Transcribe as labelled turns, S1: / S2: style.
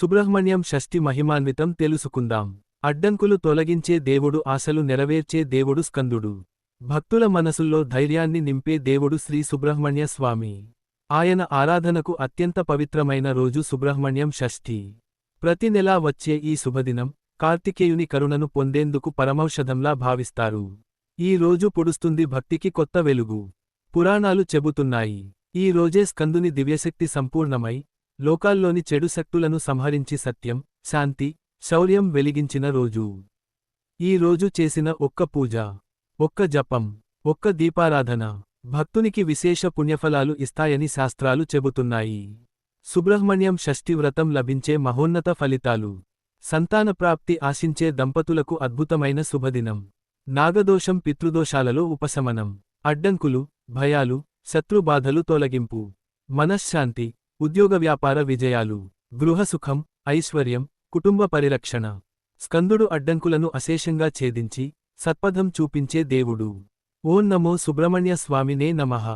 S1: సుబ్రహ్మణ్యం షష్ఠి మహిమాన్వితం తెలుసుకుందాం. అడ్డంకులు తొలగించే దేవుడు ఆశలు నెరవేర్చే దేవుడు స్కందుడు. భక్తుల మనసుల్లో ధైర్యాన్ని నింపే దేవుడు శ్రీ సుబ్రహ్మణ్య స్వామి. ఆయన ఆరాధనకు అత్యంత పవిత్రమైన రోజు సుబ్రహ్మణ్యం షష్ఠి. ప్రతి నెలా వచ్చే ఈ శుభదినం కార్తికేయుని కరుణను పొందేందుకు పరమౌషధంలా భావిస్తారు. ఈ రోజు పొడుస్తుంది భక్తికి కొత్త వెలుగు. పురాణాలు చెబుతున్నాయి. ఈ రోజే స్కందుని దివ్యశక్తి సంపూర్ణమై లోకాల్లోని చెడు శక్తులను సంహరించి సత్యం శాంతి శౌర్యం వెలిగించిన రోజు. ఈ రోజు చేసిన ఒక్క పూజ ఒక్క జపం ఒక్క దీపారాధన భక్తునికి విశేష పుణ్యఫలాలు ఇస్తాయని శాస్త్రాలు చెబుతున్నాయి. సుబ్రహ్మణ్యం షష్ఠి వ్రతం లభించే మహోన్నత ఫలితాలు. సంతాన ప్రాప్తి ఆశించే దంపతులకు అద్భుతమైన శుభదినం. నాగదోషం పితృదోషాలలో ఉపశమనం. అడ్డంకులు భయాలు శత్రుబాధలు తొలగింపు. మనశ్శాంతి ఉద్యోగ వ్యాపార విజయాలు గృహసుఖం ఐశ్వర్యం కుటుంబ పరిరక్షణ. స్కందుడు అడ్డంకులను అశేషంగా ఛేదించి సత్పథం చూపించే దేవుడు. ఓం నమో సుబ్రహ్మణ్య స్వామినే నమః.